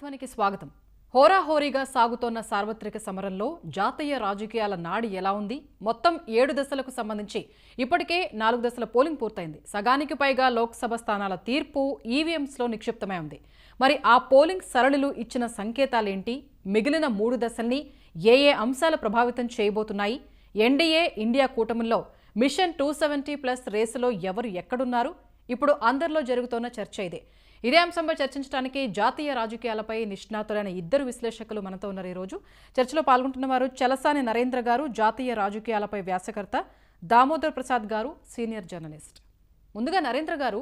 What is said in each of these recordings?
ధ్వనికి స్వాగతం. హోరాహోరీగా సాగుతోన్న సార్వత్రిక సమరంలో జాతీయ రాజకీయాల నాడి ఎలా ఉంది? మొత్తం ఏడు దశలకు సంబంధించి ఇప్పటికే నాలుగు దశల పోలింగ్ పూర్తయింది. సగానికి పైగా లోక్సభ స్థానాల తీర్పు ఈవీఎంస్లో నిక్షిప్తమై ఉంది. మరి ఆ పోలింగ్ సరళులు ఇచ్చిన సంకేతాలేంటి? మిగిలిన మూడు దశల్ని ఏ ఏ అంశాలు ప్రభావితం చేయబోతున్నాయి? ఎన్డీఏ ఇండియా కూటమిలో మిషన్ టూ సెవెంటీ ప్లస్ రేసులో ఎవరు ఎక్కడున్నారు? ఇప్పుడు అందరిలో జరుగుతోన్న చర్చ ఇదే. ఇదే అంశంపై చర్చించడానికి జాతీయ రాజకీయాలపై నిష్ణాతులైన ఇద్దరు విశ్లేషకులు మనతో ఉన్నారు ఈరోజు. చర్చలో పాల్గొంటున్న వారు చలసాని నరేంద్ర గారు జాతీయ రాజకీయాలపై వ్యాసకర్త దామోదర్ ప్రసాద్ గారు సీనియర్ జర్నలిస్ట్. ముందుగా నరేంద్ర గారు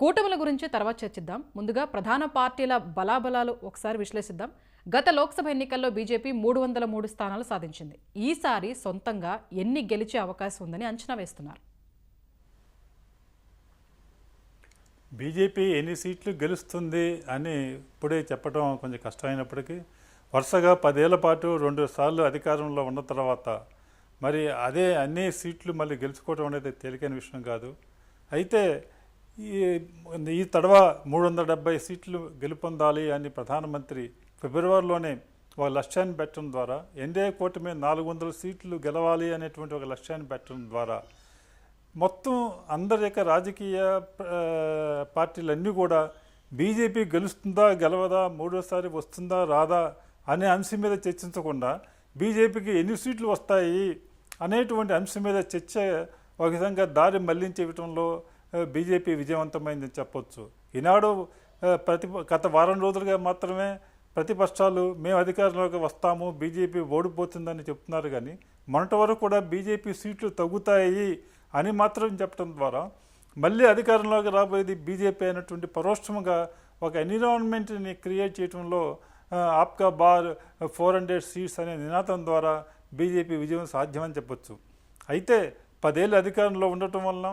కూటముల గురించి తర్వాత చర్చిద్దాం. ముందుగా ప్రధాన పార్టీల బలాబలాలు ఒకసారి విశ్లేషిద్దాం. గత లోక్సభ ఎన్నికల్లో బీజేపీ మూడు వందల మూడు స్థానాలు సాధించింది. ఈసారి సొంతంగా ఎన్ని గెలిచే అవకాశం ఉందని అంచనా వేస్తున్నారు. బీజేపీ ఎన్ని సీట్లు గెలుస్తుంది అని ఇప్పుడే చెప్పడం కొంచెం కష్టమైనప్పటికీ వరుసగా పదేళ్ళ పాటు రెండు సార్లు అధికారంలో ఉన్న తర్వాత మరి అదే అన్ని సీట్లు మళ్ళీ గెలుచుకోవడం అనేది తేలికైన విషయం కాదు. అయితే ఈ ఈ తడవ మూడు వందల డెబ్బై సీట్లు గెలుపొందాలి అని ప్రధానమంత్రి ఫిబ్రవరిలోనే ఒక లక్ష్యాన్ని పెట్టడం ద్వారా ఎన్డీఏ కూటమి నాలుగు వందల సీట్లు గెలవాలి అనేటువంటి ఒక లక్ష్యాన్ని పెట్టడం ద్వారా మొత్తం అందరి యొక్క రాజకీయ పార్టీలన్నీ కూడా బీజేపీ గెలుస్తుందా గెలవదా మూడోసారి వస్తుందా రాదా అనే అంశం మీద చర్చించకుండా బీజేపీకి ఎన్ని సీట్లు వస్తాయి అనేటువంటి అంశం మీద చర్చ ఒక విధంగా దారి మళ్ళించేయటంలో బీజేపీ విజయవంతమైందని చెప్పొచ్చు. ఈనాడు ప్రతి గత వారం రోజులుగా మాత్రమే ప్రతిపక్షాలు మేము అధికారంలోకి వస్తాము బీజేపీ ఓడిపోతుందని చెప్తున్నారు కానీ మొన్నటి వరకు కూడా బీజేపీ సీట్లు తగ్గుతాయి అని మాత్రం చెప్పడం ద్వారా మళ్ళీ అధికారంలోకి రాబోయేది బీజేపీ అయినటువంటి పరోక్షంగా ఒక ఎన్విరాన్మెంట్ని క్రియేట్ చేయడంలో ఆప్కా బార్ ఫోర్ హండ్రెడ్ సీట్స్ అనే నినాదం ద్వారా బీజేపీ విజయం సాధ్యమని చెప్పొచ్చు. అయితే పదేళ్ళు అధికారంలో ఉండటం వలన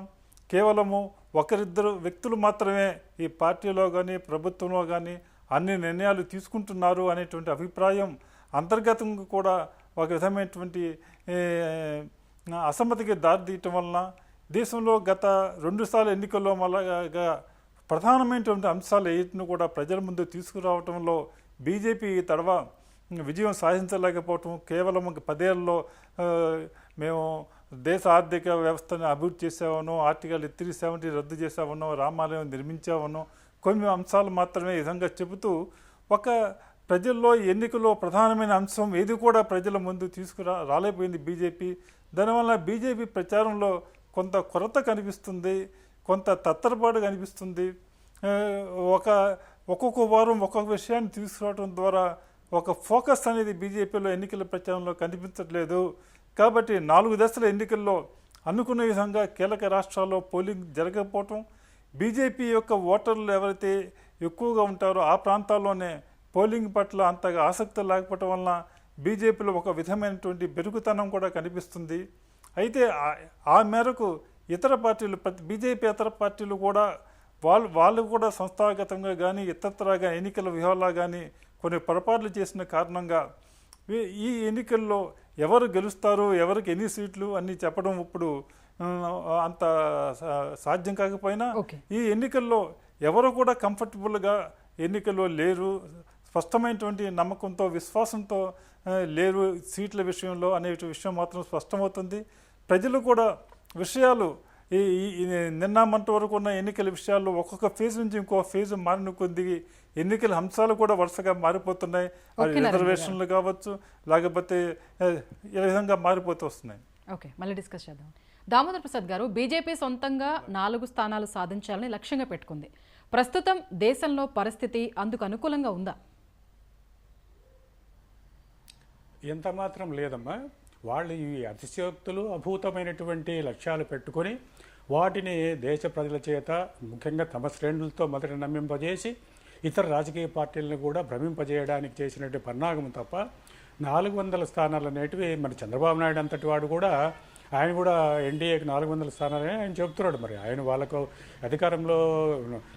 కేవలము ఒకరిద్దరు వ్యక్తులు మాత్రమే ఈ పార్టీలో కానీ ప్రభుత్వంలో కానీ అన్ని నిర్ణయాలు తీసుకుంటున్నారు అనేటువంటి అభిప్రాయం అంతర్గతంగా కూడా ఒక విధమైనటువంటి అసమ్మతికి దారితీయటం వలన దేశంలో గత రెండుసార్లు ఎన్నికల్లో మళ్ళాగా ప్రధానమైనటువంటి అంశాలు ఏటిని కూడా ప్రజల ముందు తీసుకురావటంలో బీజేపీ తడవ విజయం సాధించలేకపోవటం కేవలం ఒక మేము దేశ ఆర్థిక వ్యవస్థను అభివృద్ధి చేసామనో ఆర్టికల్ త్రీ సెవెంటీ రద్దు చేసామనో రామాలయం నిర్మించేవాను కొన్ని అంశాలు మాత్రమే విధంగా చెబుతూ ఒక ప్రజల్లో ఎన్నికల్లో ప్రధానమైన అంశం ఏది కూడా ప్రజల ముందు తీసుకురా రాలేకపోయింది బీజేపీ. దానివల్ల బీజేపీ ప్రచారంలో కొంత కొరత కనిపిస్తుంది కొంత తత్తరపాటు కనిపిస్తుంది. ఒక ఒక్కొక్క వారం ఒక్కొక్క విషయాన్ని తీసుకురావడం ద్వారా ఒక ఫోకస్ అనేది బీజేపీలో ఎన్నికల ప్రచారంలో కనిపించట్లేదు. కాబట్టి నాలుగు దశల ఎన్నికల్లో అనుకున్న విధంగా కీలక రాష్ట్రాల్లో పోలింగ్ జరగకపోవటం బీజేపీ యొక్క ఓటర్లు ఎవరైతే ఎక్కువగా ఉంటారో ఆ ప్రాంతాల్లోనే పోలింగ్ పట్ల అంతగా ఆసక్తి లేకపోవటం వలన బీజేపీలో ఒక విధమైనటువంటి బెరుగుతనం కూడా కనిపిస్తుంది అయితే ఆ- మేరకు ఇతర పార్టీలు ప్రతి బీజేపీ ఇతర పార్టీలు కూడా వాళ్ళు వాళ్ళు కూడా సంస్థాగతంగా కానీ ఇతరత్రాగా ఎన్నికల వ్యూహాల్లో కానీ కొన్ని పొరపాట్లు చేసిన కారణంగా ఈ- ఎన్నికల్లో ఎవరు గెలుస్తారు ఎవరికి ఎన్ని సీట్లు అని చెప్పడం ఇప్పుడు అంత సాధ్యం కాకపోయినా. ఈ ఎన్నికల్లో ఎవరు కూడా కంఫర్టబుల్గా ఎన్నికల్లో లేరు స్పష్టమైనటువంటి నమ్మకంతో విశ్వాసంతో లేరు సీట్ల విషయంలో అనే విషయం మాత్రం స్పష్టమవుతుంది. ప్రజలు కూడా విషయాలు ఈ నిన్న మంట వరకు ఉన్న ఎన్నికల విషయాల్లో ఒక్కొక్క ఫేజ్ నుంచి ఇంకో ఫేజ్ మారిన కొద్ది ఎన్నికల అంశాలు కూడా వరుసగా మారిపోతున్నాయి. రిజర్వేషన్లు కావచ్చు లేకపోతే ఈ విధంగా మారిపోతూ వస్తున్నాయి. ఓకే మళ్ళీ డిస్కస్ చేద్దాం. దామోదర్ ప్రసాద్ గారు బీజేపీ సొంతంగా నాలుగు స్థానాలు సాధించాలని లక్ష్యంగా పెట్టుకుంది. ప్రస్తుతం దేశంలో పరిస్థితి అందుకు అనుకూలంగా ఉందా? ఎంత మాత్రం లేదమ్మా. వాళ్ళు ఈ అతిశయోక్తులు అభూతమైనటువంటి లక్ష్యాలు పెట్టుకొని వాటిని దేశ ప్రజల చేత ముఖ్యంగా తమ శ్రేణులతో మొదట నమ్మింపజేసి ఇతర రాజకీయ పార్టీలను కూడా భ్రమింపజేయడానికి చేసినటువంటి పన్నాగం తప్ప నాలుగు వందల స్థానాలు అనేటివి మరి చంద్రబాబు నాయుడు అంతటి వాడు కూడా ఆయన కూడా ఎన్డీఏకి నాలుగు వందల స్థానాలని ఆయన చెబుతున్నాడు. మరి ఆయన వాళ్ళకు అధికారంలో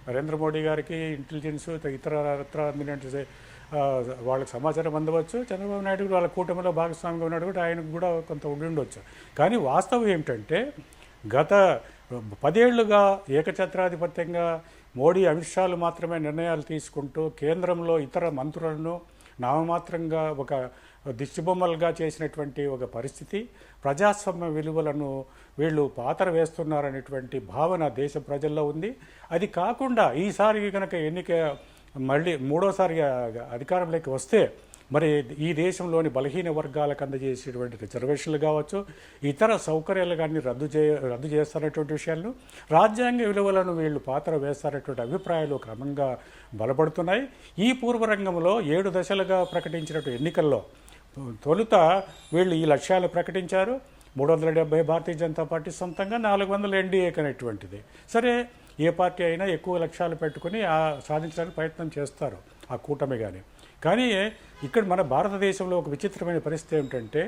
నరేంద్ర మోడీ గారికి ఇంటెలిజెన్స్ ఇతర ఇతర అందినటువంటి వాళ్ళకి సమాచారం అందవచ్చు. చంద్రబాబు నాయుడు కూడా వాళ్ళ కూటమిలో భాగస్వామిగా ఉన్నాడు కూడా ఆయనకు కూడా కొంత ఉండి ఉండొచ్చు. కానీ వాస్తవం ఏమిటంటే గత పదేళ్ళుగా ఏకఛత్రాధిపత్యంగా మోడీ అమిత్ షాలు మాత్రమే నిర్ణయాలు తీసుకుంటూ కేంద్రంలో ఇతర మంత్రులను నామమాత్రంగా ఒక దిష్టిబొమ్మలుగా చేసినటువంటి ఒక పరిస్థితి ప్రజాస్వామ్య విలువలను వీళ్ళు పాతర వేస్తున్నారనేటువంటి భావన దేశ ప్రజల్లో ఉంది. అది కాకుండా ఈసారి కనుక ఎన్నిక మళ్ళీ మూడోసారి అధికారంలోకి వస్తే మరి ఈ దేశంలోని బలహీన వర్గాలకు అందజేసేటువంటి రిజర్వేషన్లు కావచ్చు ఇతర సౌకర్యాలు కానీ రద్దు చే రద్దు చేస్తారనేటువంటి విషయాలను రాజ్యాంగ విలువలను వీళ్ళు పాత్ర వేస్తారనేటువంటి అభిప్రాయాలు క్రమంగా బలపడుతున్నాయి. ఈ పూర్వరంగంలో ఏడు దశలుగా ప్రకటించినటువంటి ఎన్నికల్లో తొలుత వీళ్ళు ఈ లక్ష్యాలు ప్రకటించారు. మూడు వందల డెబ్బై భారతీయ జనతా పార్టీ సొంతంగా నాలుగు వందల ఎన్డీఏకి అనేటువంటిది సరే ఏ పార్టీ అయినా ఎక్కువ లక్ష్యాలు పెట్టుకుని ఆ సాధించడానికి ప్రయత్నం చేస్తారు ఆ కూటమి కానీ కానీ ఇక్కడ మన భారతదేశంలో ఒక విచిత్రమైన పరిస్థితి ఏమిటంటే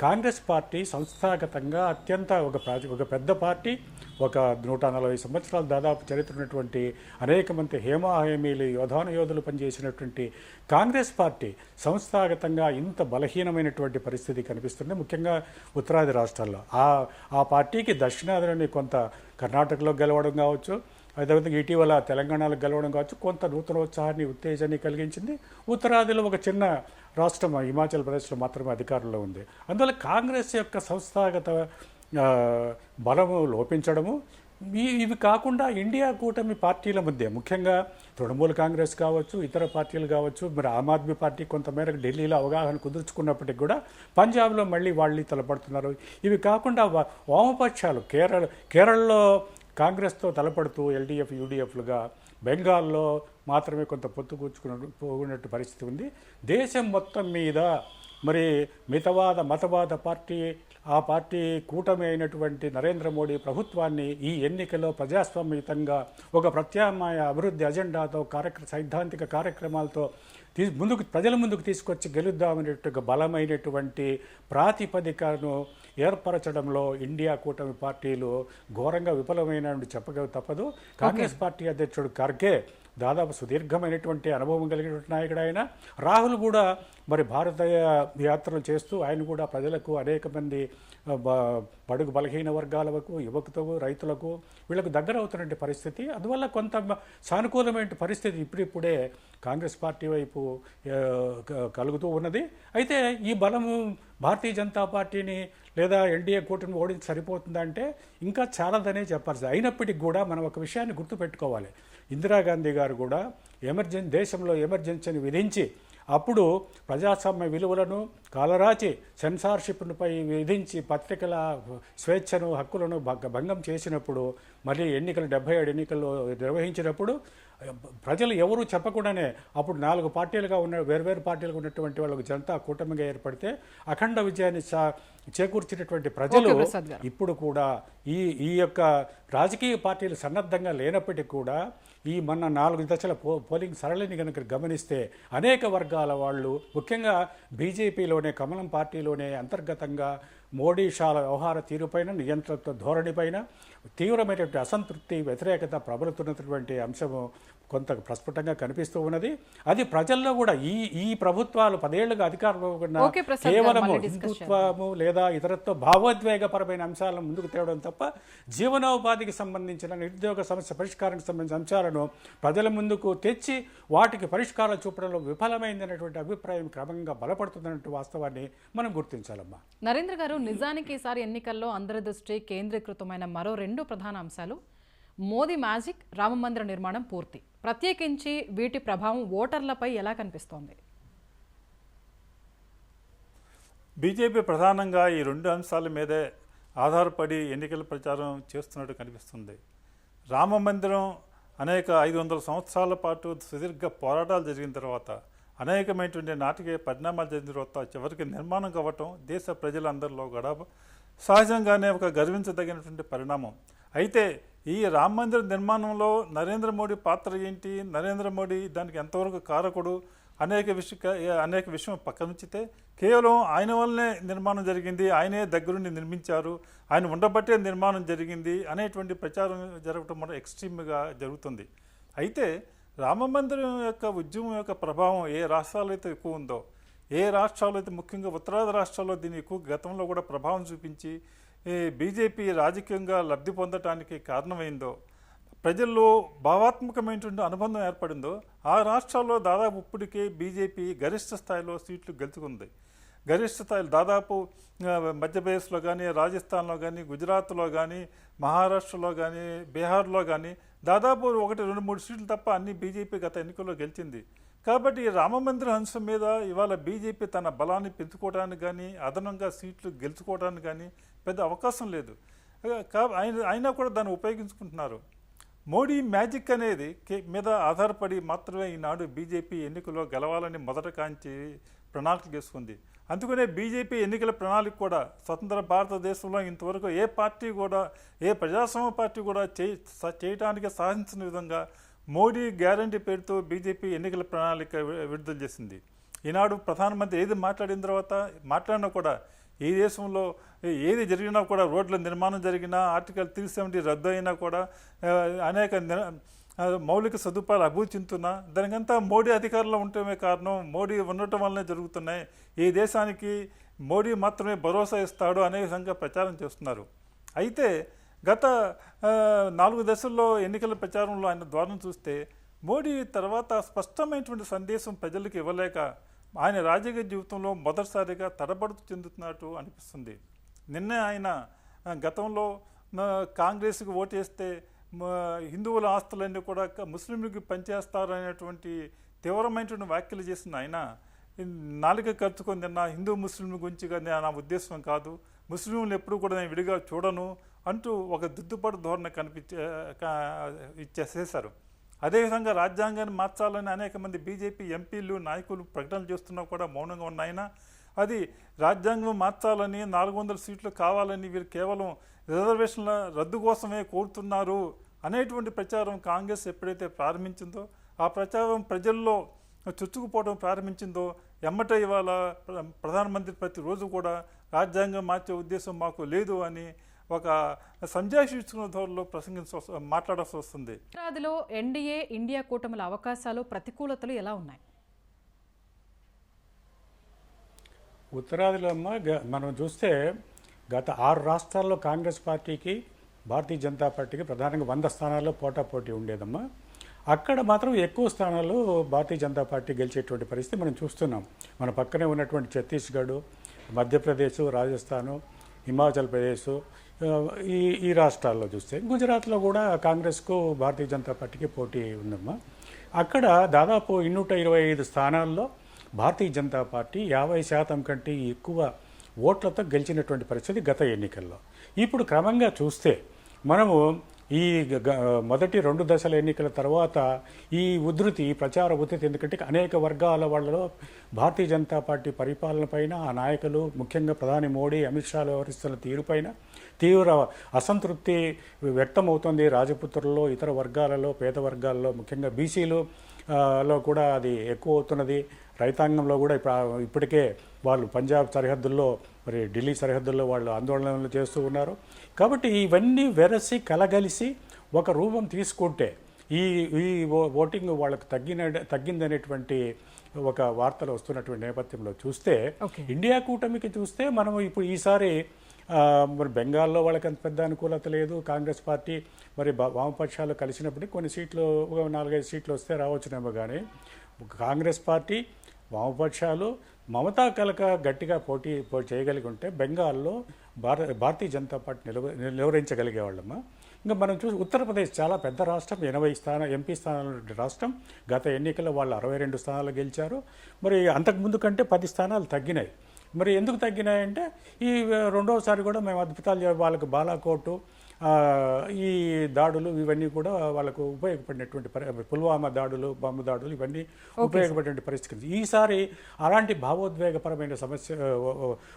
కాంగ్రెస్ పార్టీ సంస్థాగతంగా అత్యంత ఒక ప్రాజ ఒక పెద్ద పార్టీ ఒక నూట నలభై సంవత్సరాలు దాదాపు చరిత్ర ఉన్నటువంటి అనేక మంది హేమా హేమీలు యోధులు పనిచేసినటువంటి కాంగ్రెస్ పార్టీ సంస్థాగతంగా ఇంత బలహీనమైనటువంటి పరిస్థితి కనిపిస్తుంది. ముఖ్యంగా ఉత్తరాది రాష్ట్రాల్లో. ఆ ఆ పార్టీకి దక్షిణాదిలోని కొంత కర్ణాటకలో గెలవడం కావచ్చు అదేవిధంగా ఇటీవల తెలంగాణలో గెలవడం కావచ్చు కొంత నూతనోత్సాహాన్ని ఉత్తేజాన్ని కలిగించింది. ఉత్తరాదిలో ఒక చిన్న రాష్ట్రం హిమాచల్ ప్రదేశ్లో మాత్రమే అధికారంలో ఉంది. అందువల్ల కాంగ్రెస్ యొక్క సంస్థాగత బలము లోపించడము ఇవి కాకుండా ఇండియా కూటమి పార్టీల మధ్య ముఖ్యంగా తృణమూల్ కాంగ్రెస్ కావచ్చు ఇతర పార్టీలు కావచ్చు మరి ఆమ్ ఆద్మీ పార్టీ కొంతమేరకు ఢిల్లీలో అవగాహన కుదుర్చుకున్నప్పటికీ కూడా పంజాబ్లో మళ్ళీ వాళ్ళు తలపడుతున్నారు. ఇవి కాకుండా వా- వామపక్షాలు కేరళ కేరళలో కాంగ్రెస్తో తలపడుతూ ఎల్డీఎఫ్ యూడీఎఫ్లుగా బెంగాల్లో మాత్రమే కొంత పొత్తు కూర్చుకున్న పోగినట్టు పరిస్థితి ఉంది. దేశం మొత్తం మీద మరి మితవాద మతవాద పార్టీ ఆ పార్టీ కూటమి అయినటువంటి నరేంద్ర మోడీ ప్రభుత్వాన్ని ఈ ఎన్నికలో ప్రజాస్వామ్యతంగా ఒక ప్రత్యామ్నాయ అభివృద్ధి అజెండాతో కార్యక్ర సైద్ధాంతిక కార్యక్రమాలతో తీ ముందుకు ప్రజల ముందుకు తీసుకొచ్చి గెలుద్దామనేటువంటి బలమైనటువంటి ప్రాతిపదికను ఏర్పరచడంలో ఇండియా కూటమి పార్టీలు ఘోరంగా విఫలమైన చెప్పక తప్పదు. కాంగ్రెస్ పార్టీ అధ్యక్షుడు ఖర్గే దాదాపు సుదీర్ఘమైనటువంటి అనుభవం కలిగినటువంటి నాయకుడు ఆయన. రాహుల్ కూడా మరి భారత యాత్రలు చేస్తూ ఆయన కూడా ప్రజలకు అనేక మంది బడుగు బలహీన వర్గాలకు యువకులకు రైతులకు వీళ్ళకు దగ్గర అవుతున్న పరిస్థితి. అందువల్ల కొంత సానుకూలమైన పరిస్థితి ఇప్పుడిప్పుడే కాంగ్రెస్ పార్టీ వైపు కలుగుతూ ఉన్నది. అయితే ఈ బలము భారతీయ జనతా పార్టీని లేదా ఎన్డీఏ కూటమి ఓడించి సరిపోతుందంటే ఇంకా చాలదనే చెప్పాల్సి అయినప్పటికీ కూడా మనం ఒక విషయాన్ని గుర్తుపెట్టుకోవాలి. ఇందిరాగాంధీ గారు కూడా ఎమర్జెన్ దేశంలో ఎమర్జెన్సీని విధించి అప్పుడు ప్రజాస్వామ్య విలువలను కాలరాచి సెన్సార్షిప్పై విధించి పత్రికల స్వేచ్ఛను హక్కులను భంగ- భంగం చేసినప్పుడు మళ్ళీ ఎన్నికలు డెబ్బై ఏడు ఎన్నికల్లో నిర్వహించినప్పుడు ప్రజలు ఎవరు చెప్పకుండానే అప్పుడు నాలుగు పార్టీలుగా ఉన్న వేర్వేరు పార్టీలుగా ఉన్నటువంటి వాళ్ళకు జనతా కూటమిగా ఏర్పడితే అఖండ విజయాన్ని చా- చేకూర్చినటువంటి ప్రజలు. ఇప్పుడు కూడా ఈ ఈ యొక్క రాజకీయ పార్టీలు సన్నద్ధంగా లేనప్పటికీ కూడా ఈ మొన్న నాలుగు దశల పో పోలింగ్ సరళిని కనుక గమనిస్తే అనేక వర్గాల వాళ్ళు ముఖ్యంగా బీజేపీలోనే కమలం పార్టీలోనే అంతర్గతంగా మోడీ షాల వ్యవహార తీరుపైన నియంత్రణ ధోరణిపైన తీవ్రమైనటువంటి అసంతృప్తి వ్యతిరేకత ప్రబలుతున్నటువంటి అంశము కొంత ప్రస్ఫుటంగా కనిపిస్తూ ఉన్నది. అది ప్రజల్లో కూడా ఈ ఈ ప్రభుత్వాలు పదేళ్ళుగా అధికారంలో గారు, కేవలము హిందుత్వము లేదా ఇతరత్వ భావోద్వేగపరమైన అంశాలను ముందుకు తేవడం తప్ప జీవనోపాధికి సంబంధించిన నిరుద్యోగ సమస్య పరిష్కారానికి సంబంధించిన అంశాలను ప్రజల ముందుకు తెచ్చి వాటికి పరిష్కారాలు చూపడంలో విఫలమైందనేటువంటి అభిప్రాయం క్రమంగా బలపడుతున్నటువంటి వాస్తవాన్ని మనం గుర్తించాలమ్మా. నరేంద్ర గారు నిజానికి ఈసారి ఎన్నికల్లో అందరి దృష్టి కేంద్రీకృతమైన మరో రెండు ప్రధాన అంశాలు. మోదీ మ్యాజిక్ రామమందిర నిర్మాణం పూర్తి. ప్రత్యేకించి వీటి ప్రభావం ఓటర్లపై ఎలా కనిపిస్తోంది? బీజేపీ ప్రధానంగా ఈ రెండు అంశాల మీదే ఆధారపడి ఎన్నికల ప్రచారం చేస్తున్నట్టు కనిపిస్తుంది. రామ మందిరం అనేక ఐదు వందల సంవత్సరాల పాటు సుదీర్ఘ పోరాటాలు జరిగిన తర్వాత అనేకమైనటువంటి నాటికే పరిణామాలు జరిగిన తర్వాత చివరికి నిర్మాణం కావటం దేశ ప్రజలందరిలో గడప సహజంగానే ఒక గర్వించదగినటువంటి పరిణామం. అయితే ఈ రామ మందిర నిర్మాణంలో నరేంద్ర మోడీ పాత్ర ఏంటి? నరేంద్ర మోడీ దానికి ఎంతవరకు కారకుడు? అనేక విషయ అనేక విషయం పక్కనుంచితే కేవలం ఆయన వల్లనే నిర్మాణం జరిగింది. ఆయనే దగ్గరుండి నిర్మించారు. ఆయన ఉండబట్టే నిర్మాణం జరిగింది అనేటువంటి ప్రచారం జరగటం మన ఎక్స్ట్రీమ్గా జరుగుతుంది. అయితే రామ మందిరం యొక్క ఉద్యమం యొక్క ప్రభావం ఏ రాష్ట్రాల్లో అయితే ఎక్కువ ఉందో ఏ రాష్ట్రాల్లో అయితే ముఖ్యంగా ఉత్తరాది రాష్ట్రాల్లో దీన్ని ఎక్కువ గతంలో కూడా ప్రభావం చూపించి బీజేపీ రాజకీయంగా లబ్ధి పొందటానికి కారణమైందో ప్రజల్లో భావాత్మకమైనటువంటి అనుబంధం ఏర్పడిందో ఆ రాష్ట్రాల్లో దాదాపు ఇప్పటికే బీజేపీ గరిష్ట స్థాయిలో సీట్లు గెలుచుకుంది. గరిష్ట స్థాయిలో దాదాపు మధ్యప్రదేశ్లో కానీ రాజస్థాన్లో కానీ గుజరాత్లో కానీ మహారాష్ట్రలో కానీ బీహార్లో కానీ దాదాపు ఒకటి రెండు మూడు సీట్లు తప్ప అన్ని బీజేపీ గత ఎన్నికల్లో గెలిచింది. కాబట్టి ఈ రామమందిర అంశం మీద ఇవాళ బీజేపీ తన బలాన్ని పెంచుకోవడానికి కానీ అదనంగా సీట్లు గెలుచుకోవడానికి కానీ పెద్ద అవకాశం లేదు. ఆయన అయినా కూడా దాన్ని ఉపయోగించుకుంటున్నారు. మోడీ మ్యాజిక్ అనేది మీద ఆధారపడి మాత్రమే ఈనాడు బీజేపీ ఎన్నికల్లో గెలవాలని మొదట కాంచి ప్రణాళిక చేసుకుంది. అందుకనే బీజేపీ ఎన్నికల ప్రణాళిక కూడా స్వతంత్ర భారతదేశంలో ఇంతవరకు ఏ పార్టీ కూడా ఏ ప్రజాస్వామ్య పార్టీ కూడా చేయటానికి సాధించిన విధంగా మోడీ గ్యారంటీ పేరుతో బీజేపీ ఎన్నికల ప్రణాళిక విడుదల చేసింది. ఈనాడు ప్రధానమంత్రి ఏది మాట్లాడిన తర్వాత మాట్లాడినా కూడా ఈ దేశంలో ఏది జరిగినా కూడా రోడ్ల నిర్మాణం జరిగినా ఆర్టికల్ త్రీ సెవెంటీ రద్దు అయినా కూడా అనేక మౌలిక సదుపాయాలు అభివృద్ధి చెందుతున్నా దానికంతా మోడీ అధికారంలో ఉండటమే కారణం మోడీ ఉండటం వల్లనే జరుగుతున్నాయి. ఈ దేశానికి మోడీ మాత్రమే భరోసా ఇస్తాడు అనే విధంగా ప్రచారం చేస్తున్నారు. అయితే గత నాలుగు దశల్లో ఎన్నికల ప్రచారంలో ఆయన ద్వారం చూస్తే మోడీ తర్వాత స్పష్టమైనటువంటి సందేశం ప్రజలకు ఇవ్వలేక ఆయన రాజకీయ జీవితంలో మొదటిసారిగా తడబడుతూ చెందుతున్నట్టు అనిపిస్తుంది. నిన్నే ఆయన గతంలో కాంగ్రెస్కి ఓటేస్తే హిందువుల ఆస్తులన్నీ కూడా క- ముస్లింలకు తీవ్రమైనటువంటి వ్యాఖ్యలు చేసిన ఆయన. ఈ నాలుక ఖర్చుకొని హిందూ ముస్లింల గురించి కానీ నా ఉద్దేశం కాదు. ముస్లింలు ఎప్పుడు కూడా నేను విడిగా చూడను అంటూ ఒక దిద్దుబాటు ధోరణి కనిపించే ఇచ్చేసేశారు. అదేవిధంగా రాజ్యాంగాన్ని మార్చాలని అనేక మంది బీజేపీ ఎంపీలు నాయకులు ప్రకటనలు చేస్తున్నా కూడా మౌనంగా ఉన్న అది రాజ్యాంగం మార్చాలని నాలుగు వందల సీట్లు కావాలని వీరు కేవలం రిజర్వేషన్ల రద్దు కోసమే కోరుతున్నారు అనేటువంటి ప్రచారం కాంగ్రెస్ ఎప్పుడైతే ప్రారంభించిందో ఆ ప్రచారం ప్రజల్లో చొచ్చుకుపోవడం ప్రారంభించిందో ఎమ్మట ఇవాళ ప్రధానమంత్రి ప్రతిరోజు కూడా రాజ్యాంగం మార్చే ఉద్దేశం మాకు లేదు అని ఒక సంజాషించుకున్న ధోరణిలో ప్రసంగించ మాట్లాడాల్సి వస్తుంది. ఉత్తరాదిలో ఎన్డీఏ ఇండియా కూటమిల అవకాశాలు ప్రతికూలతలు ఎలా ఉన్నాయి? ఉత్తరాదిలో అమ్మ మనం చూస్తే గత ఆరు రాష్ట్రాల్లో కాంగ్రెస్ పార్టీకి భారతీయ జనతా పార్టీకి ప్రధానంగా వంద స్థానాల్లో పోటాపోటీ ఉండేదమ్మా. అక్కడ మాత్రం ఎక్కువ స్థానాలు భారతీయ జనతా పార్టీ గెలిచేటువంటి పరిస్థితి మనం చూస్తున్నాం. మన పక్కనే ఉన్నటువంటి ఛత్తీస్గఢ్ మధ్యప్రదేశ్ రాజస్థాను హిమాచల్ ప్రదేశ్ ఈ ఈ రాష్ట్రాల్లో చూస్తే గుజరాత్లో కూడా కాంగ్రెస్కు భారతీయ జనతా పార్టీకి పోటీ ఉందమ్మా. అక్కడ దాదాపు ఇన్నూట ఇరవై ఐదు స్థానాల్లో భారతీయ జనతా పార్టీ యాభై శాతం కంటే ఎక్కువ ఓట్లతో గెలిచినటువంటి పరిస్థితి గత ఎన్నికల్లో. ఇప్పుడు క్రమంగా చూస్తే మనము ఈ గ- మొదటి రెండు దశల ఎన్నికల తర్వాత ఈ ఉధృతి ప్రచార ఉధృతి ఎందుకంటే అనేక వర్గాల వాళ్ళలో భారతీయ జనతా పార్టీ పరిపాలన పైన ఆ నాయకులు ముఖ్యంగా ప్రధాని మోడీ అమిత్ షా వ్యవహరిస్తున్న తీరుపైన తీవ్ర అసంతృప్తి వ్యక్తమవుతుంది. రాజపుత్రుల్లో ఇతర వర్గాలలో పేద వర్గాల్లో ముఖ్యంగా బీసీలు లో కూడా అది ఎక్కువ అవుతున్నది. రైతాంగంలో కూడా ఇప్పటికే వాళ్ళు పంజాబ్ సరిహద్దుల్లో మరి ఢిల్లీ సరిహద్దుల్లో వాళ్ళు ఆందోళనలు చేస్తూ ఉన్నారు. కాబట్టి ఇవన్నీ వెరసి కలగలిసి ఒక రూపం తీసుకుంటే ఈ ఈ ఓటింగ్ వాళ్ళకు తగ్గిన తగ్గిందనేటువంటి ఒక వార్తలు వస్తున్నటువంటి నేపథ్యంలో చూస్తే. ఇండియా కూటమికి చూస్తే మనం ఇప్పుడు ఈసారి మరి బెంగాల్లో వాళ్ళకి అంత పెద్ద అనుకూలత లేదు. కాంగ్రెస్ పార్టీ మరి బా- వామపక్షాలు కలిసినప్పటికీ కొన్ని సీట్లు ఒక నాలుగైదు సీట్లు వస్తే రావచ్చునేమో కానీ కాంగ్రెస్ పార్టీ వామపక్షాలు మమతా కలక గట్టిగా పోటీ పో- చేయగలిగి ఉంటే బెంగాల్లో భారత భారతీయ జనతా పార్టీ నిలవ నిలువరించగలిగేవాళ్ళమ్మా. ఇంకా మనం చూసి ఉత్తరప్రదేశ్ చాలా పెద్ద రాష్ట్రం ఎనభై స్థాన ఎంపీ స్థానాలు రాష్ట్రం. గత ఎన్నికల్లో వాళ్ళు అరవై రెండు స్థానాలు గెలిచారు. మరి అంతకుముందు కంటే పది స్థానాలు తగ్గినాయి. మరి ఎందుకు తగ్గినాయంటే ఈ రెండోసారి కూడా మేము అద్భుతాలు వాళ్ళకి బాలాకోటు ఈ దాడులు ఇవన్నీ కూడా వాళ్ళకు ఉపయోగపడినటువంటి పరి పుల్వామా దాడులు బాంబు దాడులు ఇవన్నీ ఉపయోగపడినటువంటి పరిస్థితి ఈసారి అలాంటి భావోద్వేగపరమైన సమస్య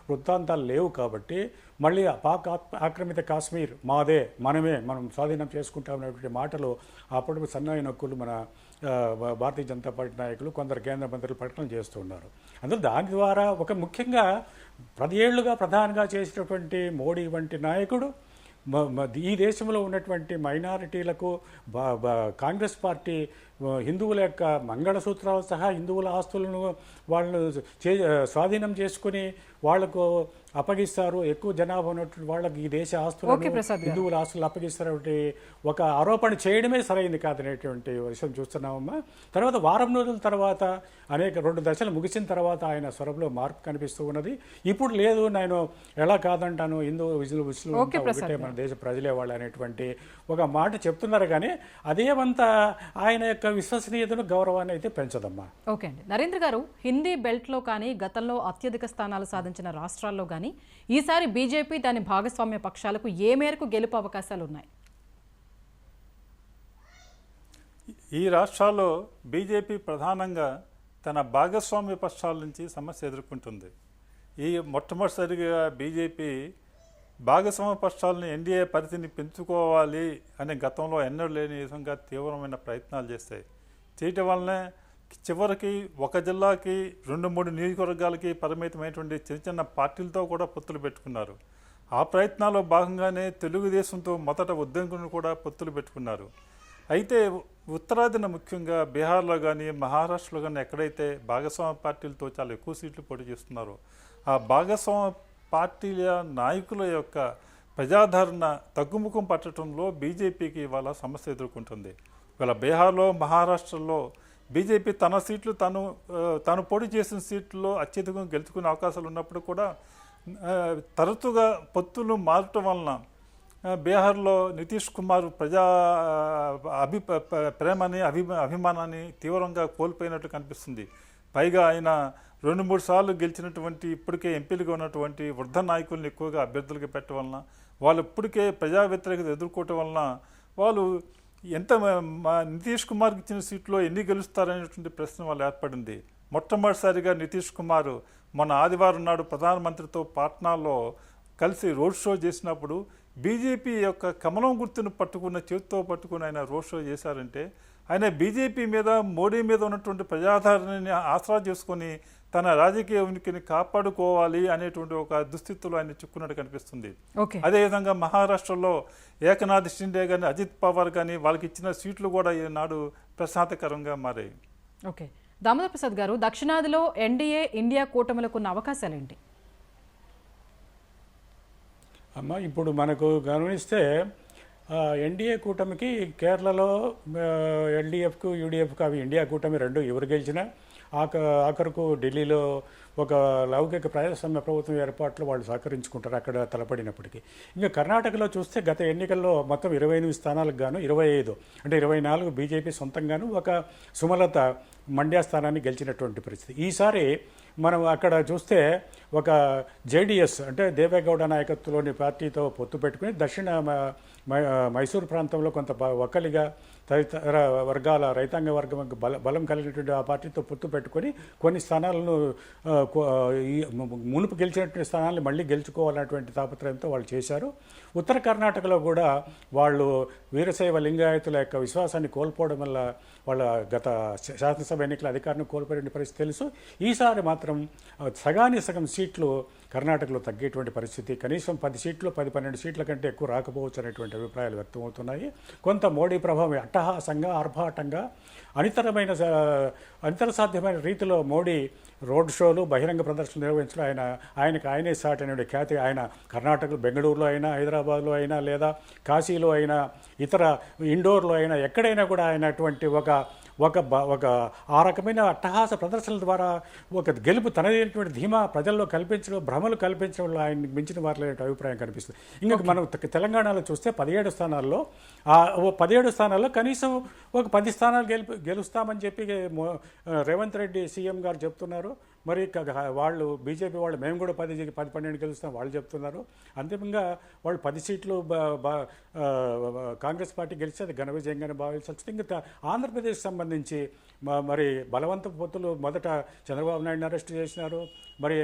వృత్తాంతాలు లేవు కాబట్టి మళ్ళీ పాక్ ఆక్- ఆక్రమిత కాశ్మీర్ మాదే మనమే మనం స్వాధీనం చేసుకుంటామనేటువంటి మాటలు అప్పుడు సన్నాయి నొక్కులు మన భారతీయ జనతా పార్టీ నాయకులు కొందరు కేంద్ర మంత్రులు ప్రకటనలు చేస్తూ ఉన్నారు. అందులో దాని ద్వారా ఒక ముఖ్యంగా పదేళ్ళుగా ప్రధానంగా చేసినటువంటి మోడీ వంటి నాయకుడు మ- మ- ఈ దేశంలో ఉన్నటువంటి మైనారిటీలకు బా- బా- కాంగ్రెస్ పార్టీ హిందువుల యొక్క మంగళసూత్రాలు సహా హిందువుల ఆస్తులను వాళ్ళు చే స్వాధీనం చేసుకుని వాళ్ళకు అప్పగిస్తారు. ఎక్కువ జనాభా ఉన్నటువంటి వాళ్ళకి ఈ దేశ ఆస్తులను గారు. హిందువుల ఆస్తులు అప్పగిస్తారనేటువంటి ఒక ఆరోపణ చేయడమే సరైంది కాదనేటువంటి విషయం చూస్తున్నామమ్మా. తర్వాత వారం రోజుల తర్వాత అనేక రెండు దశలు ముగిసిన తర్వాత ఆయన స్వరంలో మార్పు కనిపిస్తూ ఉన్నది. ఇప్పుడు లేదు నేను ఎలా కాదంటాను? హిందూ విజులు విసులు ప్రసాద్ ఒకటే మన దేశ ప్రజలే వాళ్ళు అనేటువంటి ఒక మాట చెప్తున్నారు కానీ అదేమంతా ఆయన యొక్క విశ్వసనీయతను గౌరవాన్ని అయితే పెంచదమ్మా. ఓకే అండి. నరేంద్ర గారు హిందీ బెల్ట్లో కానీ గతంలో అత్యధిక స్థానాలు సాధించిన రాష్ట్రాల్లో కానీ ఈసారి బీజేపీ దాని భాగస్వామ్య పక్షాలకు ఏ మేరకు గెలుపు అవకాశాలు ఉన్నాయి? ఈ రాష్ట్రాల్లో బీజేపీ ప్రధానంగా తన భాగస్వామ్య పక్షాల నుంచి సమస్య ఎదుర్కొంటుంది. ఈ మొట్టమొదటిసారిగా బీజేపీ భాగస్వామ్య పక్షాలను ఎన్డీఏ పరిధిని పెంచుకోవాలి అనే గతంలో ఎన్నడూ లేని విధంగా తీవ్రమైన ప్రయత్నాలు చేస్తాయి చేయటం వల్లనే చివరికి ఒక జిల్లాకి రెండు మూడు నియోజకవర్గాలకి పరిమితమైనటువంటి చిన్న చిన్న పార్టీలతో కూడా పొత్తులు పెట్టుకున్నారు. ఆ ప్రయత్నాల్లో భాగంగానే తెలుగుదేశంతో మొదట ఉద్దంకులను కూడా పొత్తులు పెట్టుకున్నారు. అయితే ఉత్తరాదిన ముఖ్యంగా బీహార్లో కానీ మహారాష్ట్రలో కానీ ఎక్కడైతే భాగస్వామ్య పార్టీలతో చాలా ఎక్కువ సీట్లు పోటీ చేస్తున్నారో ఆ భాగస్వామ్య పార్టీల నాయకుల యొక్క ప్రజాదరణ తగ్గుముఖం పట్టడంలో బీజేపీకి ఇవాళ సమస్య ఎదుర్కొంటుంది. ఇవాళ బీహార్లో మహారాష్ట్రలో బీజేపీ తన సీట్లు తను తను పోటీ చేసిన సీట్లలో అత్యధికంగా గెలుచుకునే అవకాశాలు ఉన్నప్పుడు కూడా తరచుగా పొత్తులు మారటం వలన బీహార్లో నితీష్ కుమార్ ప్రజా అభి ప్రేమని అభిమా అభిమానాన్ని తీవ్రంగా కోల్పోయినట్లు కనిపిస్తుంది. పైగా ఆయన రెండు మూడు సార్లు గెలిచినటువంటి ఇప్పటికే ఎంపీలుగా ఉన్నటువంటి వృద్ధ నాయకులను ఎక్కువగా అభ్యర్థులుగా పెట్టడం వలన వాళ్ళు ఇప్పటికే ప్రజా వ్యతిరేకత ఎదుర్కోవటం వలన వాళ్ళు ఎంత మా నితీష్ కుమార్కి ఇచ్చిన సీట్లో ఎన్ని గెలుస్తారనేటువంటి ప్రశ్న వాళ్ళు ఏర్పడింది. మొట్టమొదటిసారిగా నితీష్ కుమార్ మన ఆదివారం నాడు ప్రధానమంత్రితో పాట్నాలో కలిసి రోడ్ షో చేసినప్పుడు బీజేపీ యొక్క కమలం గుర్తును పట్టుకున్న చేతితో పట్టుకుని ఆయన రోడ్ షో చేశారంటే ఆయన బీజేపీ మీద మోడీ మీద ఉన్నటువంటి ప్రజాదరణని ఆసరా చేసుకొని తన రాజకీయ ఉనికిని కాపాడుకోవాలి అనేటువంటి ఒక దుస్థితిలో ఆయన చిక్కున్నట్టు కనిపిస్తుంది. ఓకే. అదేవిధంగా మహారాష్ట్రలో ఏకనాథ్ షిండే కానీ అజిత్ పవార్ కానీ వాళ్ళకి ఇచ్చిన సీట్లు కూడా ఈనాడు ప్రశాంతకరంగా మారాయి. ఓకే. దామోదర్ ప్రసాద్ గారు దక్షిణాదిలో ఎన్డీఏ ఇండియా కూటమిలకు ఉన్న అవకాశాలేంటి? అమ్మ ఇప్పుడు మనకు గమనిస్తే ఎన్డీఏ కూటమికి కేరళలో ఎల్డీఎఫ్కు యూడీఎఫ్కు అవి ఇండియా కూటమి రెండు ఎవరు గెలిచినా ఆక ఆఖరుకు ఢిల్లీలో ఒక లౌకిక ప్రజాస్వామ్య ప్రభుత్వం ఏర్పాట్లు వాళ్ళు సహకరించుకుంటారు అక్కడ తలపడినప్పటికీ. ఇంకా కర్ణాటకలో చూస్తే గత ఎన్నికల్లో మొత్తం ఇరవై ఎనిమిది స్థానాలకు గాను ఇరవై ఐదు అంటే ఇరవై నాలుగు బీజేపీ సొంతంగాను ఒక సుమలత మండ్యా స్థానాన్ని గెలిచినటువంటి పరిస్థితి. ఈసారి మనం అక్కడ చూస్తే ఒక జేడిఎస్ అంటే దేవేగౌడ నాయకత్వంలోని పార్టీతో పొత్తు పెట్టుకుని దక్షిణ మై మైసూరు ప్రాంతంలో కొంత ఒక్కలిగా తదితర వర్గాల రైతాంగ వర్గం బల బలం కలిగినటువంటి ఆ పార్టీతో పొత్తు పెట్టుకొని కొన్ని స్థానాలను ఈ మునుపు గెలిచినటువంటి స్థానాలను మళ్ళీ గెలుచుకోవాలన్నటువంటి తాపత్రయంతో వాళ్ళు చేశారు. ఉత్తర కర్ణాటకలో కూడా వాళ్ళు వీరశైవ లింగాయతుల యొక్క విశ్వాసాన్ని కోల్పోవడం వల్ల వాళ్ళ గత శాసనసభ ఎన్నికల అధికారాన్ని కోల్పోయిన పరిస్థితి తెలుసు. ఈసారి మాత్రం సగాని సగం సీట్లు కర్ణాటకలో తగ్గేటువంటి పరిస్థితి. కనీసం పది సీట్లు పది పన్నెండు సీట్ల కంటే ఎక్కువ రాకపోవచ్చు అనేటువంటి అభిప్రాయాలు వ్యక్తమవుతున్నాయి. కొంత మోడీ ప్రభావం అట్టహాసంగా ఆర్భాటంగా అనితరమైన అనితర సాధ్యమైన రీతిలో మోడీ రోడ్ షోలు బహిరంగ ప్రదర్శనలు నిర్వహించడం ఆయన ఆయనకు ఆయనే సాట్ అనే ఖ్యాతి. ఆయన కర్ణాటక బెంగళూరులో అయినా హైదరాబాద్లో అయినా లేదా కాశీలో అయినా ఇతర ఇండోర్లో అయినా ఎక్కడైనా కూడా ఆయన అటువంటి ఒక ఒక బ- ఒక ఆ రకమైన అట్టహాస ప్రదర్శనల ద్వారా ఒక గెలుపు తనదైనటువంటి ధీమా ప్రజల్లో కల్పించడం భ్రమలు కల్పించడంలో ఆయన మించిన వారి అభిప్రాయం కనిపిస్తుంది? ఇంకా మనం తెలంగాణలో చూస్తే పదిహేడు స్థానాల్లో పదిహేడు స్థానాల్లో కనీసం ఒక పది స్థానాలు గెలుపు గెలుస్తామని చెప్పి రేవంత్ రెడ్డి సీఎం గారు చెప్తున్నారు. మరి వాళ్ళు బీజేపీ వాళ్ళు మేము కూడా పది పది పన్నెండు గెలుస్తాం వాళ్ళు చెప్తున్నారు. అంతిమంగా వాళ్ళు పది సీట్లు కాంగ్రెస్ పార్టీ గెలిస్తే అది ఘన విజయంగానే భావించాల్సి వస్తుంది. ఇంకా ఆంధ్రప్రదేశ్ సంబంధించి మరి బలవంత పొత్తులు మొదట చంద్రబాబు నాయుడుని అరెస్ట్ చేసినారు. మరి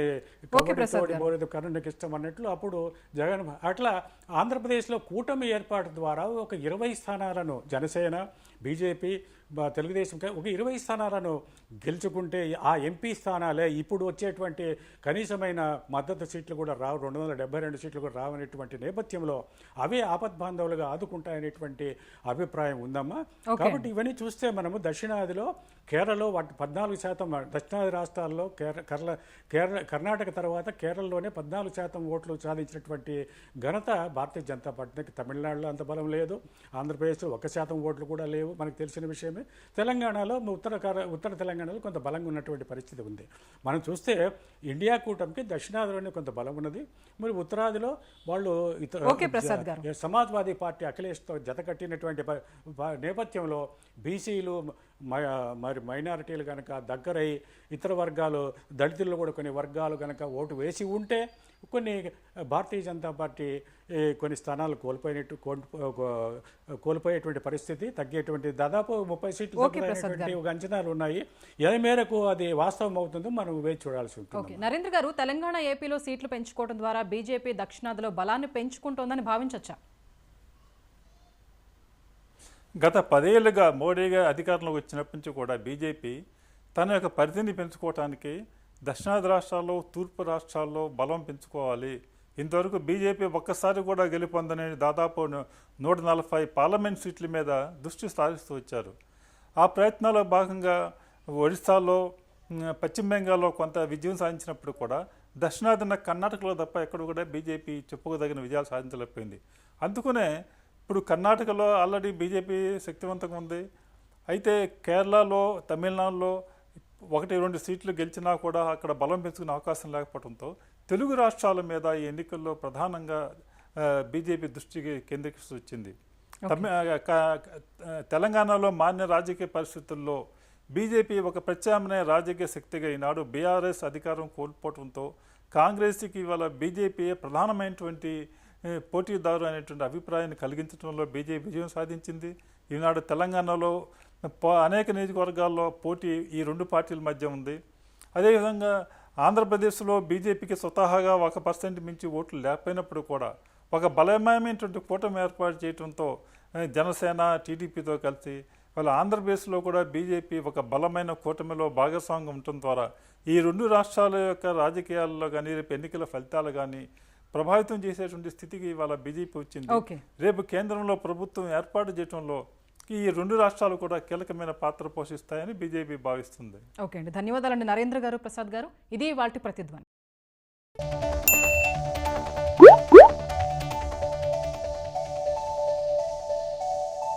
కరుణకి ఇష్టం అన్నట్లు అప్పుడు జగన్ అట్లా ఆంధ్రప్రదేశ్లో కూటమి ఏర్పాటు ద్వారా ఒక ఇరవై స్థానాలను జనసేన బీజేపీ తెలుగుదేశం ఒక ఇరవై స్థానాలను గెలుచుకుంటే ఆ ఎంపీ స్థానాలే ఇప్పుడు వచ్చేటువంటి కనీసమైన మద్దతు సీట్లు కూడా రావు రెండు వందల డెబ్బై రెండు సీట్లు కూడా రావనేటువంటి నేపథ్యంలో అవే ఆపద్బాంధవులుగా ఆదుకుంటాయనేటువంటి అభిప్రాయం ఉందమ్మా. కాబట్టి ఇవన్నీ చూస్తే మనము దక్షిణాదిలో కేరళలో వాటి పద్నాలుగు శాతం దక్షిణాది రాష్ట్రాల్లో కేర కేరళ కేరళ కర్ణాటక తర్వాత కేరళలోనే పద్నాలుగు శాతం ఓట్లు సాధించినటువంటి ఘనత భారతీయ జనతా పార్టీకి తమిళనాడులో అంత బలం లేదు. ఆంధ్రప్రదేశ్లో ఒక శాతం ఓట్లు కూడా లేవు. మనకు తెలిసిన విషయమే. తెలంగాణలో ఉత్తర కర- ఉత్తర తెలంగాణలో కొంత బలంగా ఉన్నటువంటి పరిస్థితి ఉంది. మనం చూస్తే ఇండియా కూటమికి దక్షిణాదిలోనే కొంత బలం ఉన్నది. మరి ఉత్తరాదిలో వాళ్ళు సమాజ్వాదీ పార్టీ అఖిలేష్తో జత కట్టినటువంటి నేపథ్యంలో బీసీలు మరి మైనారిటీలు కనుక దగ్గరై ఇతర వర్గాలు దళితుల్లో కూడా కొన్ని వర్గాలు కనుక ఓటు వేసి ఉంటే కొన్ని భారతీయ జనతా పార్టీ కొన్ని స్థానాలు కోల్పోయినట్టు కోల్పోయేటువంటి పరిస్థితి తగ్గేటువంటి దాదాపు ముప్పై సీట్లు ఒక అంచనాలు ఉన్నాయి. ఏ మేరకు అది వాస్తవం అవుతుందో మనం వేచి చూడాల్సి ఉంటుంది ఓకే. నరేంద్ర గారు తెలంగాణ ఏపీలో సీట్లు పెంచుకోవడం ద్వారా బీజేపీ దక్షిణాదిలో బలాన్ని పెంచుకుంటోందని భావించవచ్చా గత పదేళ్ళుగా మోడీగా అధికారంలోకి వచ్చినప్పటి నుంచి కూడా బీజేపీ తన యొక్క పరిధిని పెంచుకోవటానికి దక్షిణాది రాష్ట్రాల్లో తూర్పు రాష్ట్రాల్లో బలం పెంచుకోవాలి. ఇంతవరకు బీజేపీ ఒక్కసారి కూడా గెలుపొందని దాదాపు నూట నలభై పార్లమెంట్ సీట్ల మీద దృష్టి సారిస్తూ వచ్చారు. ఆ ప్రయత్నాల్లో భాగంగా ఒడిశాలో పశ్చిమ బెంగాల్లో కొంత విజయం సాధించినప్పుడు కూడా దక్షిణాదిన కర్ణాటకలో తప్ప ఎక్కడ కూడా బీజేపీ చెప్పుకోదగిన విజయాలు సాధించలేకపోయింది. అందుకనే ఇప్పుడు కర్ణాటకలో ఆల్రెడీ బీజేపీ శక్తివంతంగా ఉంది. అయితే కేరళలో తమిళనాడులో ఒకటి రెండు సీట్లు గెలిచినా కూడా అక్కడ బలం పెంచుకునే అవకాశం లేకపోవడంతో తెలుగు రాష్ట్రాల మీద ఈ ఎన్నికల్లో ప్రధానంగా బీజేపీ దృష్టికి కేంద్రీకృష్టి వచ్చింది. తెలంగాణలో మాన్య రాజకీయ పరిస్థితుల్లో బీజేపీ ఒక ప్రత్యామ్నాయ రాజకీయ శక్తిగా ఈనాడు బీఆర్ఎస్ అధికారం కోల్పోవడంతో కాంగ్రెస్కి ఇవాళ బీజేపీ ప్రధానమైనటువంటి పోటీదారు అనేటువంటి అభిప్రాయాన్ని కలిగించడంలో బీజేపీ విజయం సాధించింది. ఈనాడు తెలంగాణలో అనేక నియోజకవర్గాల్లో పోటీ ఈ రెండు పార్టీల మధ్య ఉంది. అదేవిధంగా ఆంధ్రప్రదేశ్లో బీజేపీకి స్వతహాగా ఒక పర్సెంట్ మించి ఓట్లు లేకపోయినప్పుడు కూడా ఒక బలమైనటువంటి కూటమి ఏర్పాటు చేయడంతో జనసేన టీడీపీతో కలిసి వాళ్ళ ఆంధ్రప్రదేశ్లో కూడా బీజేపీ ఒక బలమైన కూటమిలో భాగస్వామ్యం ఉండటం ద్వారా ఈ రెండు రాష్ట్రాల యొక్క రాజకీయాల్లో కానీ రేపు ఎన్నికల ఫలితాలు కానీ ప్రభావితం చేసేటువంటి స్థితికి ఇవాళ బీజేపీ వచ్చింది. రేపు కేంద్రంలో ప్రభుత్వం ఏర్పాటు చేయడంలో ఈ రెండు రాష్ట్రాలు కూడా కీలకమైన పాత్ర పోషిస్తాయని బీజేపీ భావిస్తుంది. ఓకే అండి. ధన్యవాదాలండి నరేంద్ర గారు ప్రసాద్ గారు. ఇది వాటి ప్రతిధ్వని.